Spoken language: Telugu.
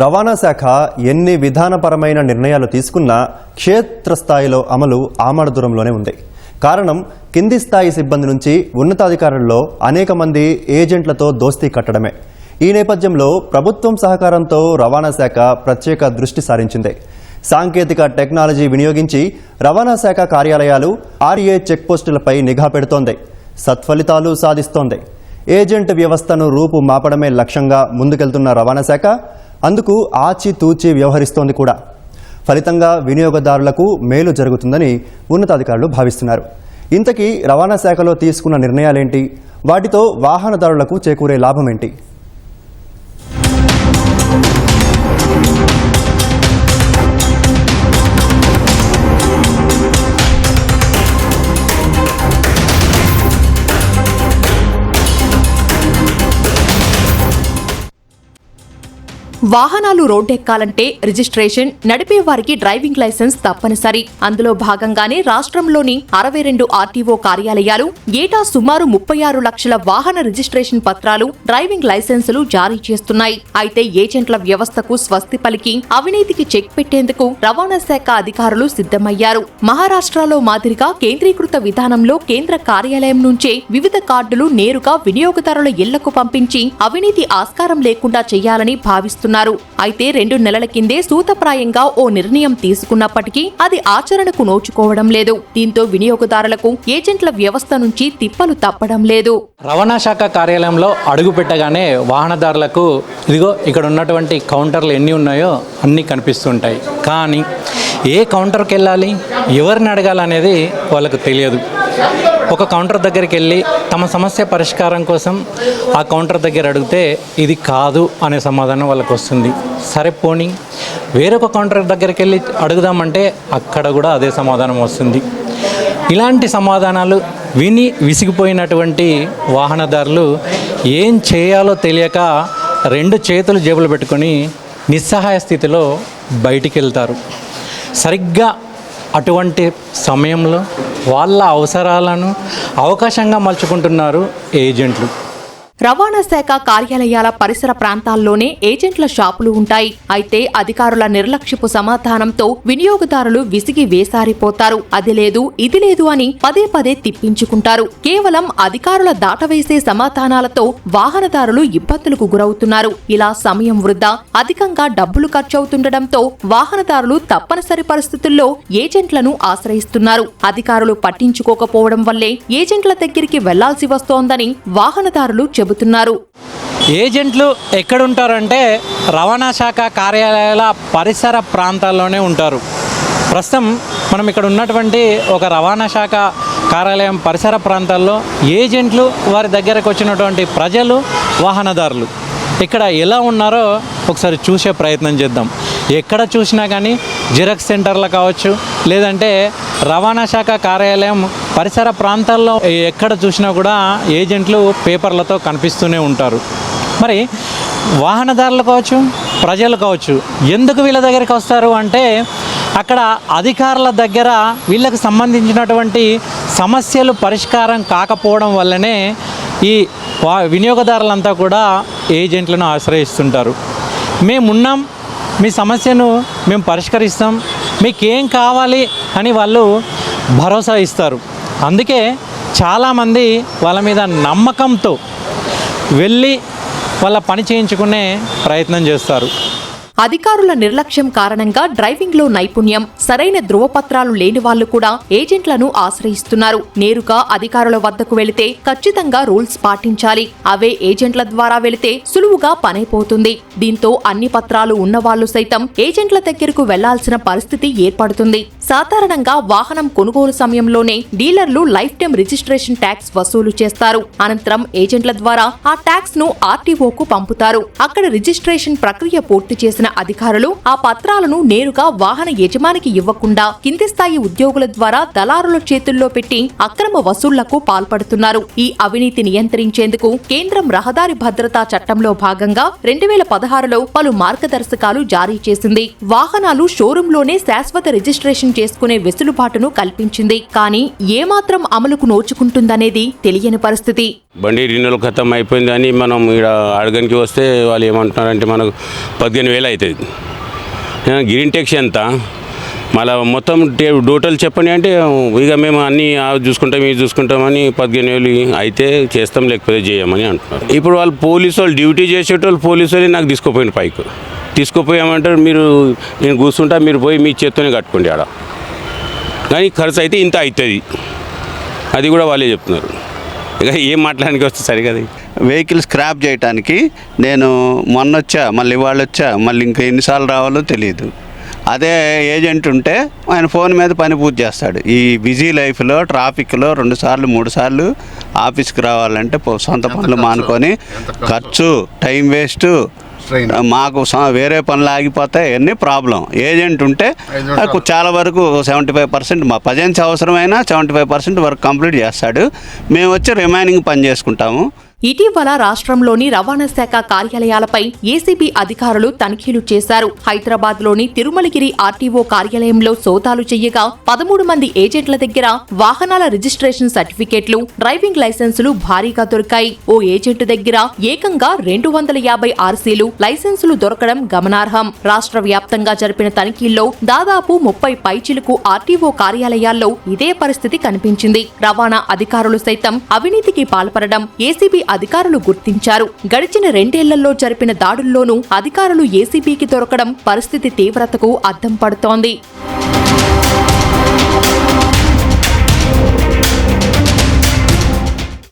రవాణా శాఖ ఎన్ని విధానపరమైన నిర్ణయాలు తీసుకున్నా క్షేత్రస్థాయిలో అమలు ఆమడ దూరంలోనే ఉంది. కారణం కింది స్థాయి సిబ్బంది నుంచి ఉన్నతాధికారుల్లో అనేక మంది ఏజెంట్లతో దోస్తీ కట్టడమే. ఈ నేపథ్యంలో ప్రభుత్వం సహకారంతో రవాణా శాఖ ప్రత్యేక దృష్టి సారించింది. సాంకేతిక టెక్నాలజీ వినియోగించి రవాణా శాఖ కార్యాలయాలు ఆర్ఏ చెక్పోస్టులపై నిఘా పెడుతోంది. సత్ఫలితాలు సాధిస్తోంది. ఏజెంట్ వ్యవస్థను రూపు మాపడమే లక్ష్యంగా ముందుకెళ్తున్న రవాణా శాఖ అందుకు ఆచితూచి వ్యవహరిస్తోంది కూడా. ఫలితంగా వినియోగదారులకు మేలు జరుగుతుందని ఉన్నతాధికారులు భావిస్తున్నారు. ఇంతకీ రవాణా శాఖలో తీసుకున్న నిర్ణయాలేంటి? వాటితో వాహనదారులకు చేకూరే లాభమేంటి? వాహనాలు రోడ్డెక్కాలంటే రిజిస్ట్రేషన్ నడిపే వారికి డ్రైవింగ్ లైసెన్స్ తప్పనిసరి. అందులో భాగంగానే రాష్ట్రంలోని అరవై రెండు ఆర్టీఓ కార్యాలయాలు ఏటా సుమారు ముప్పై ఆరు లక్షల వాహన రిజిస్ట్రేషన్ పత్రాలు డ్రైవింగ్ లైసెన్సులు జారీ చేస్తున్నాయి. అయితే ఏజెంట్ల వ్యవస్థకు స్వస్తి పలికి అవినీతికి చెక్ పెట్టేందుకు రవాణా శాఖ అధికారులు సిద్ధమయ్యారు. మహారాష్ట్రలో మాదిరిగా కేంద్రీకృత విధానంలో కేంద్ర కార్యాలయం నుంచే వివిధ కార్డులు నేరుగా వినియోగదారుల ఇళ్ళకు పంపించి అవినీతి ఆస్కారం లేకుండా చేయాలని భావిస్తున్నారు. అయితే రెండు నెలల కిందే సూతప్రాయంగా ఓ నిర్ణయం తీసుకున్నప్పటికీ అది ఆచరణకు నోచుకోవడం లేదు. దీంతో వినియోగదారులకు ఏజెంట్ల వ్యవస్థ నుంచి తిప్పలు తప్పడం లేదు. రవాణా శాఖ కార్యాలయంలో అడుగు పెట్టగానే వాహనదారులకు ఇదిగో ఇక్కడ ఉన్నటువంటి కౌంటర్లు ఎన్ని ఉన్నాయో అన్నీ కనిపిస్తుంటాయి. కానీ ఏ కౌంటర్కి వెళ్ళాలి? ఎవరిని అడగాలనేది వాళ్ళకు తెలియదు. ఒక కౌంటర్ దగ్గరికి వెళ్ళి తమ సమస్య పరిష్కారం కోసం ఆ కౌంటర్ దగ్గర అడిగితే ఇది కాదు అనే సమాధానం వాళ్ళకు వస్తుంది. సరే పోనీ వేరొక కౌంటర్ దగ్గరికి వెళ్ళి అడుగుదామంటే అక్కడ కూడా అదే సమాధానం వస్తుంది. ఇలాంటి సమాధానాలు విని విసిగిపోయినటువంటి వాహనదారులు ఏం చేయాలో తెలియక రెండు చేతులు జేబులు పెట్టుకొని నిస్సహాయ స్థితిలో బయటికి వెళ్తారు. సరిగ్గా అటువంటి సమయంలో వాళ్ళ అవసరాలను అవకాశంగా మలుచుకుంటున్నారు ఏజెంట్లు. రవాణా శాఖ కార్యాలయాల పరిసర ప్రాంతాల్లోనే ఏజెంట్ల షాపులు ఉంటాయి. అయితే అధికారుల నిర్లక్ష్యపు సమాధానంతో వినియోగదారులు విసిగి వేసారిపోతారు. అది లేదు ఇది లేదు అని పదే పదే తిప్పించుకుంటారు. కేవలం అధికారుల దాటవేసే సమాధానాలతో వాహనదారులు ఇబ్బందులకు గురవుతున్నారు. ఇలా సమయం వృధా అధికంగా డబ్బులు ఖర్చవుతుండటంతో వాహనదారులు తప్పనిసరి పరిస్థితుల్లో ఏజెంట్లను ఆశ్రయిస్తున్నారు. అధికారులు పట్టించుకోకపోవడం వల్లే ఏజెంట్ల దగ్గరికి వెళ్ళాల్సి వస్తోందని వాహనదారులు చెబుతున్నారు. ఏజెంట్లు ఎక్కడుంటారంటే రవాణా శాఖ కార్యాలయాల పరిసర ప్రాంతాల్లోనే ఉంటారు. ప్రస్తుతం మనం ఇక్కడ ఉన్నటువంటి ఒక రవాణా శాఖ కార్యాలయం పరిసర ప్రాంతాల్లో ఏజెంట్లు వారి దగ్గరకు వచ్చినటువంటి ప్రజలు వాహనదారులు. ఇక్కడ ఎలా ఉన్నారో ఒకసారి చూసే ప్రయత్నం చేద్దాం. ఎక్కడ చూసినా కానీ జిరాక్స్ సెంటర్లు కావచ్చు లేదంటే రవాణా శాఖ కార్యాలయం పరిసర ప్రాంతాల్లో ఎక్కడ చూసినా కూడా ఏజెంట్లు పేపర్లతో కనిపిస్తూనే ఉంటారు. మరి వాహనదారులు కావచ్చు ప్రజలు కావచ్చు ఎందుకు వీళ్ళ దగ్గరికి వస్తారు అంటే అక్కడ అధికారుల దగ్గర వీళ్ళకి సంబంధించినటువంటి సమస్యలు పరిష్కారం కాకపోవడం వల్లనే ఈ వా వినియోగదారులంతా కూడా ఏజెంట్లను ఆశ్రయిస్తుంటారు. మేమున్నాం మీ సమస్యను మేము పరిష్కరిస్తాం మీకేం కావాలి అని వాళ్ళు భరోసా ఇస్తారు. అందుకే చాలామంది వాళ్ళ మీద నమ్మకంతో వెళ్ళి వాళ్ళ పని చేయించుకునే ప్రయత్నం చేస్తారు. అధికారుల నిర్లక్ష్యం కారణంగా డ్రైవింగ్లో నైపుణ్యం సరైన ధృవపత్రాలు లేని వాళ్ళు కూడా ఏజెంట్లను ఆశ్రయిస్తున్నారు. నేరుగా అధికారుల వద్దకు వెళితే ఖచ్చితంగా రూల్స్ పాటించాలి. అవే ఏజెంట్ల ద్వారా వెళితే సులువుగా పనైపోతుంది దీంతో అన్ని పత్రాలు ఉన్నవాళ్ళు సైతం ఏజెంట్ల దగ్గరకు వెళ్ళాల్సిన పరిస్థితి ఏర్పడుతుంది. సాధారణంగా వాహనం కొనుగోలు సమయంలోనే డీలర్లు లైఫ్ టైం రిజిస్ట్రేషన్ ట్యాక్స్ వసూలు చేస్తారు. అనంతరం ఏజెంట్ల ద్వారా ఆ ట్యాక్స్ను ఆర్టీఓకు పంపుతారు. అక్కడ రిజిస్ట్రేషన్ ప్రక్రియ పూర్తి చేసిన అధికారులు ఆ పత్రాలను నేరుగా వాహన యజమానికి ఇవ్వకుండా కింది స్థాయి ఉద్యోగుల ద్వారా దళారుల చేతుల్లో పెట్టి అక్రమ వసూళ్ళకు పాల్పడుతున్నారు. ఈ అవినీతి నియంత్రించేందుకు కేంద్రం రహదారి భద్రతా చట్టంలో భాగంగా రెండు వేల పదహారులో పలు మార్గదర్శకాలు జారీ చేసింది. వాహనాలు షోరూంలోనే శాశ్వత రిజిస్ట్రేషన్ చేసుకునే వెసులుబాటును కల్పించింది. కానీ ఏమాత్రం అమలుకు నోచుకుంటుందనేది తెలియని పరిస్థితి. బండి రిన్యూల్ ఖతం అయిపోయింది అని మనం ఇక్కడ అడగనికి వస్తే వాళ్ళు ఏమంటున్నారంటే మనకు పదిహేను వేల అవుతుంది గ్రీన్ టెక్స్ ఎంత? మళ్ళీ మొత్తం టోటల్ చెప్పండి అంటే ఇక మేము అన్నీ ఆ చూసుకుంటాం ఇవి చూసుకుంటామని పదిహేను వేలు అయితే చేస్తాం లేకపోతే చేయమని అంటున్నారు. ఇప్పుడు వాళ్ళు పోలీసు వాళ్ళు డ్యూటీ చేసేటోళ్ళు పోలీసు వాళ్ళు నాకు తీసుకుపోయిన పైకి. తీసుకుపోయామంటారు మీరు నేను కూర్చుంటా మీరు పోయి మీ చేత్తోనే కట్టుకోండి ఆడ. కానీ ఖర్చు అయితే ఇంత అవుతుంది. అది కూడా వాళ్ళే చెప్తున్నారు. ఇక ఏం మాట్లాడానికి వస్తే సరిగది వెహికల్ స్క్రాప్ చేయడానికి నేను మొన్న వచ్చా మళ్ళీ ఇవాళ వచ్చా మళ్ళీ ఇంకా ఎన్నిసార్లు రావాలో తెలియదు అదే ఏజెంట్ ఉంటే ఆయన ఫోన్ మీద పని పూర్తి చేస్తాడు. ఈ బిజీ లైఫ్లో ట్రాఫిక్లో రెండు సార్లు మూడు సార్లు ఆఫీస్కి రావాలంటే సొంత పనులు మానుకొని ఖర్చు టైం వేస్ట్ మాకు వేరే పనులు ఆగిపోతాయి అన్నీ ప్రాబ్లం. ఏజెంట్ ఉంటే నాకు చాలా వరకు సెవెంటీ ఫైవ్ పర్సెంట్ మా పజెన్స్ అవసరమైనా seventy five percent work complete చేస్తాడు. మేము వచ్చి రిమైనింగ్ పని చేసుకుంటాము. ఇటీవల రాష్ట్రంలోని రవాణా శాఖ కార్యాలయాలపై ఏసీబీ అధికారులు తనిఖీలు చేశారు. హైదరాబాద్లోని తిరుమలగిరి ఆర్టీఓ కార్యాలయంలో సోదాలు చెయ్యగా పదమూడు మంది ఏజెంట్ల దగ్గర వాహనాల రిజిస్ట్రేషన్ సర్టిఫికేట్లు డ్రైవింగ్ లైసెన్సులు భారీగా దొరికాయి. ఓ ఏజెంట్ దగ్గర ఏకంగా రెండు వందల యాభై ఆర్సీలు లైసెన్సులు దొరకడం గమనార్హం. రాష్ట్ర వ్యాప్తంగా జరిపిన తనిఖీల్లో దాదాపు ముప్పై పైచిలకు ఆర్టీఓ కార్యాలయాల్లో ఇదే పరిస్థితి కనిపించింది. రవాణా అధికారులు సైతం అవినీతికి పాల్పడడం ఏసీబీ అధికారులు గుర్తించారు. గడిచిన రెండేళ్ళలో జరిపిన దాడుల్లోనూ అధికారులు ఏసీబీకి దొరకడం పరిస్థితి తీవ్రతకు అద్దం పడుతోంది.